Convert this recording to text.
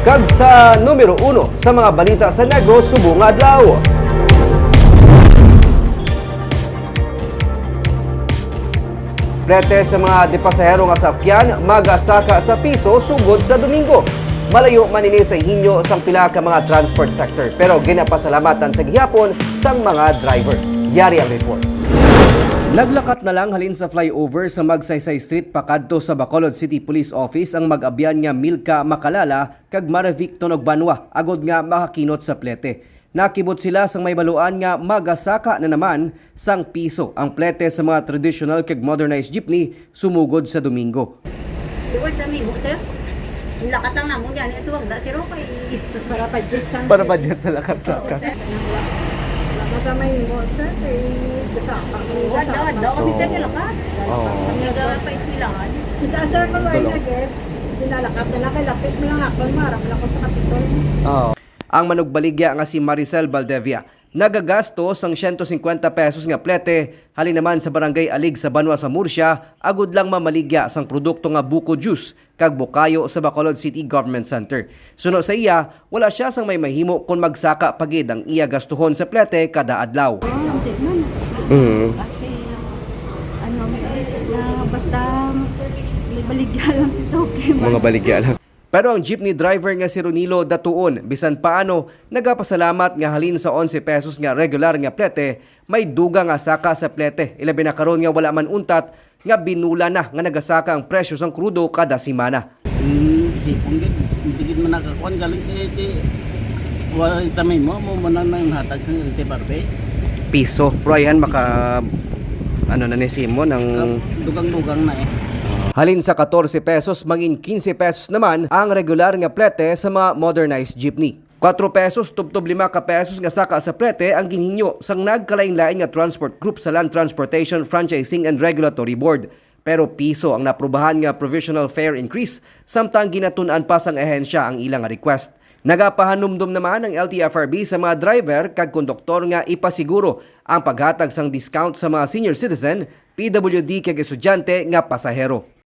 Kag sa numero uno sa mga balita sa Negros subong adlaw. Prete sa mga depasahero nga sakyan magasaka sa piso sugod sa Domingo. Malayo man ini sa hinyo sang pila ka mga transport sector pero ginapasalamatan sa gihapon sang mga driver. Yari ang report. Naglakat na lang halin sa flyover sa Magsaysay Street pakadto sa Bacolod City Police Office ang mag-abyan nga Milka Makalala kag Maravik Tonog Banwa agod nga makakinot sa plete. Nakibot sila sang may baluan nga magasaka na naman sang piso ang plete sa mga traditional kag modernized jeepney sumugod sa Domingo. Tuwag kami mo, sir. Lakat lang namong yan, ito wag da, sir, okay. Para budget sang Para budget sa lakat-lakat. Baka may mo sir, eh, kasama ko. Wad da, wad da, kami sir, nilakat. Oo. Nagara pa ismilahan. Isa sir ko ay nagit. Pinalakat na lang, lapit mo lang ako, marap lang sa kapitol. Ang manugbaligya nga si Maricel Valdevia nagagasto sang 150 pesos nga plete halin naman sa barangay Alig sa Banwa sa Murcia agud lang mamaligya sang produkto nga buko juice kag bukayo sa Bacolod City Government Center. Suno sa iya, wala siya sang may mahimo kung magsaka pagid ang iya gastuhon sa plete kada adlaw. Mm. Ate, ano, na basta baligya lang ito, okay. Mga baligya lang. Pero ang jeepney driver nga si Ronilo Datuon, bisan paano, nagapasalamat nga halin sa 11 pesos nga regular nga plete, may duga nga saka sa plete. Ilabi na karon nga wala man untat, nga binula na nga nagasaka ang presyo sang krudo kada simana. Hmm, isipon gid, hindi man nakakuan galing kay ti wala tamay mo mo man nang hatag sa ti barbe. Piso, proyan maka ano na ni Simo ng Dugang-dugang na eh. Halin sa 14 pesos, mangin 15 pesos naman ang regular nga plete sa mga modernized jeepney. 4 pesos tubtob 5 ka pesos nga saka sa plete ang ginhinyo sang nagkalain-lain nga transport group sa Land Transportation Franchising and Regulatory Board. Pero piso ang naprubahan nga provisional fare increase samtang ginatun-an pa sang ehensya ang ilang request. Nagapahanumdum naman ang LTFRB sa mga driver kag konduktor nga ipasiguro ang paghatag sang discount sa mga senior citizen, PWD kag estudyante nga pasahero.